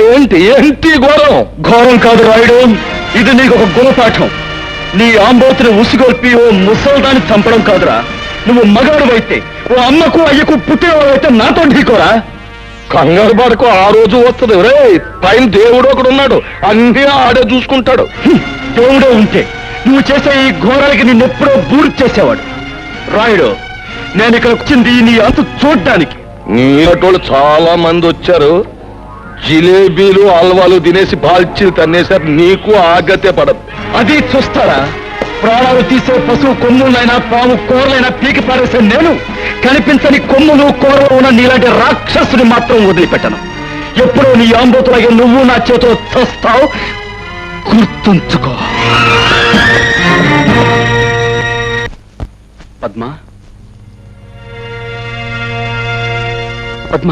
ఏంటి ఏంటి ఘోరం? ఘోరం కాదు రాయుడు. ఇది నీకు ఒక గుణపాఠం. నీ ఆంబోతుని ఉసిగొల్పి ఓ ముసల్దాన్ని చంపడం కాదురా. నువ్వు మగాడువైతే ఓ అమ్మకు అయ్యకు పుట్టినవాడైతే నాతో ఢీకోరా కంగారు పడకు ఆ రోజు వస్తుంది. రే పైన దేవుడు ఒకడు ఉన్నాడు. అన్ని ఆడే చూసుకుంటాడు. దేవుడే ఉంటే నువ్వు చేసే ఈ ఘోరాలకి నిన్నెప్పుడో బూడి చేసేవాడు. రాయుడు నేను ఇక్కడ వచ్చింది నీ అంతు చూడ్డానికి. నీలటోళ్ళు చాలా మంది వచ్చారు. జిలేబీలు హల్వాలు తినేసి బాల్చీలు తన్నేశారు. నీకు ఆగతే పడదు. అది చూస్తారా? ప్రాణాలు తీసే పశువు కొమ్ములైనా పాము కూరలైనా పీకి పారేసే నేను కనిపించని కొమ్ములు కూరలు ఉన్న నీలాంటి రాక్షసుని మాత్రం వదిలిపెట్టను. ఎప్పుడో నీ ఆంబోతులాగే నువ్వు నా చేతిలో చస్తావు గుర్తుంచుకో. పద్మ? పద్మ?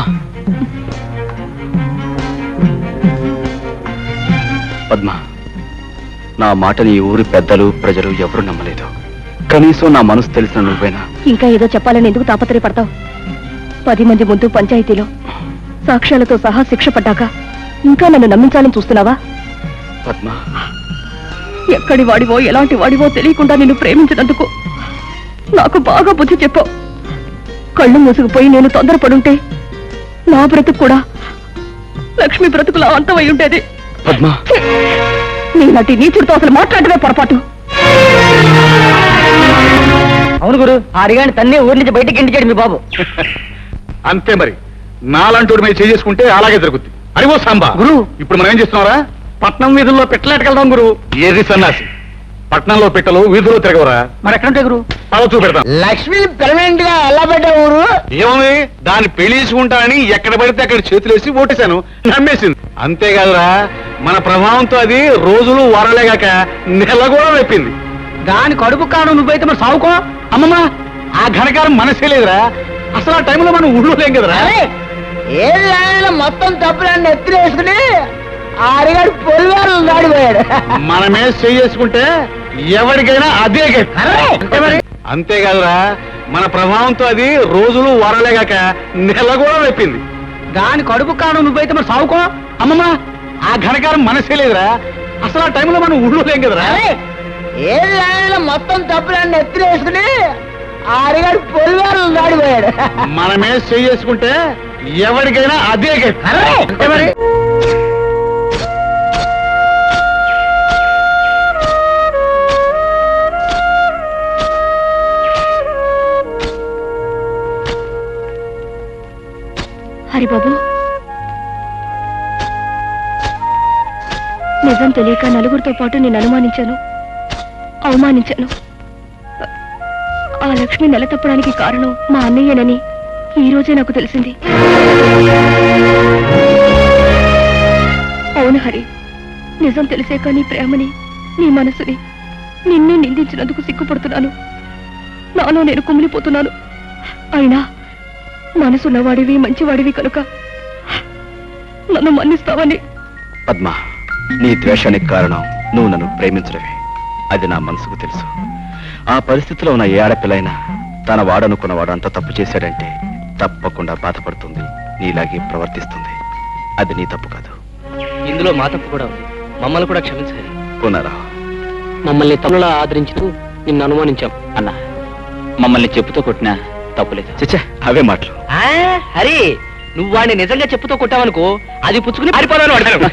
పద్మ. నా మాటని ఈ ఊరి పెద్దలు ప్రజలు ఎవరు నమ్మలేదు. కనీసం నా మనసు తెలిసిన నువ్వేనా? ఇంకా ఏదో చెప్పాలని ఎందుకు తాపత్రయపడతావు? పది మంది ముందు పంచాయతీలో సాక్ష్యాలతో సహా శిక్ష పడ్డాక ఇంకా నన్ను నమ్మించాలని చూస్తున్నావా? పద్మ. ఎక్కడి వాడివో ఎలాంటి వాడివో తెలియకుండా నిన్ను ప్రేమించినందుకు నాకు బాగా బుద్ధి చెప్పావు. కళ్ళు మూసుకుపోయి నేను తొందరపడుంటే నా బ్రతుకు కూడా లక్ష్మి బ్రతుకులా అంతమై ఉండేది. పద్మ. నీలాంటి నీచుడితో అసలు మాట్లాడమే పొరపాటు. అవును గురు ఆరిగాని తన్నే ఊరి నుంచి బయటికి ఇంటిచాడు మీ బాబు. అంతే మరి. నాలంటూరు మీద చేసుకుంటే అలాగే జరుగుద్ది. అరివో సాంబా. గురు. ఇప్పుడు మనం ఏం చేస్తున్నారా పట్నం వీధుల్లో పెట్టలేటకెళ్దాం గురు. ఏది సన్నాసి? పట్నంలో పెట్టలు వీధిలో తిరగవరా? మరి ఎక్కడుంటాయి గురు? అలా చూపెడతాం లక్ష్మి పెర్మనెంట్గా ఎలా పెట్టా ఊరు? ఏముంది దాన్ని పెళ్ళి చేసుకుంటానని ఎక్కడ పడితే అక్కడ చేతులేసి ఓటేశాను. నమ్మేసింది. అంతేకాదురా మన ప్రభావంతో అది రోజులు వరలేగాక నెల కూడా రెప్పింది దాని కడుపు కాను నువ్వైతే మరి సావుకో. అమ్మమ్మ ఆ ఘనకారం మనసే లేదురా. అసలు ఆ టైంలో మనం ఊళ్ళో లేం కదరా? ఆయన మొత్తం తప్పులన్నీ ఎత్తిరేసుకుని ఆరిగాడు పొలివారు దాడిపోయాడు మనమే చేసుకుంటే ఎవరికైనా అదే. అంతేకాదురా మన ప్రభావంతో అది రోజులు వరలేగాక నెల కూడా రెప్పింది దాని కడుపు కాను నువ్వైతే మరి సావుకో. అమ్మమ్మ ఆ ఘనకారం మనసే లేదురా. అసలు ఆ టైంలో మనం ఊళ్ళో లేం కదరా ఆయన మొత్తం తప్పులన్నీ ఎత్తిరేసుకుని ఆరిగాడు పొలివారు దాడిపోయాడు మనమే చేసుకుంటే ఎవరికైనా అదే మరి. హరిబాబు నిజం తెలియక నలుగురితో పాటు నేను అనుమానించాను. అవమానించాను. ఆ లక్ష్మి నెల తప్పడానికి కారణం మా అన్నయ్యనని ఈ రోజే నాకు తెలిసింది. అవును హరి నిజం తెలిసాక నీ ప్రేమని నీ మనసుని నిన్నే నిందించినందుకు సిగ్గుపడుతున్నాను. నాలో నేను కుమిలిపోతున్నాను. అయినా మనసున్నవాడివి మంచివాడివి కనుక నన్ను మన్నిస్తావని. పద్మ నీ ద్వేషానికి కారణం నువ్వు నన్ను ప్రేమించడమే. అది నా మనసుకు తెలుసు. ఆ పరిస్థితిలో ఉన్న ఏ ఆడపిల్లైనా తన వాడనుకున్న వాడు అంత తప్పు చేశాడంటే తప్పకుండా బాధపడుతుంది నీలాగే ప్రవర్తిస్తుంది. అది నీ తప్పు కాదు. ఇందులో మా తప్పు కూడా ఉంది. మమ్మల్ని కూడా క్షమించాలి పునరా. మమ్మల్ని తమ్ములా ఆదరించు నిన్ను అనుమానించాం. అన్నా మమ్మల్ని చెప్పుతో కొట్టినా తప్పులేదు. చచ్చా అవే మాటలు. హరి నువ్వు వాడిని నిజంగా చెప్పుతో కొట్టావనుకో అది పుచ్చుకుని పారిపోదాను వాడతాను.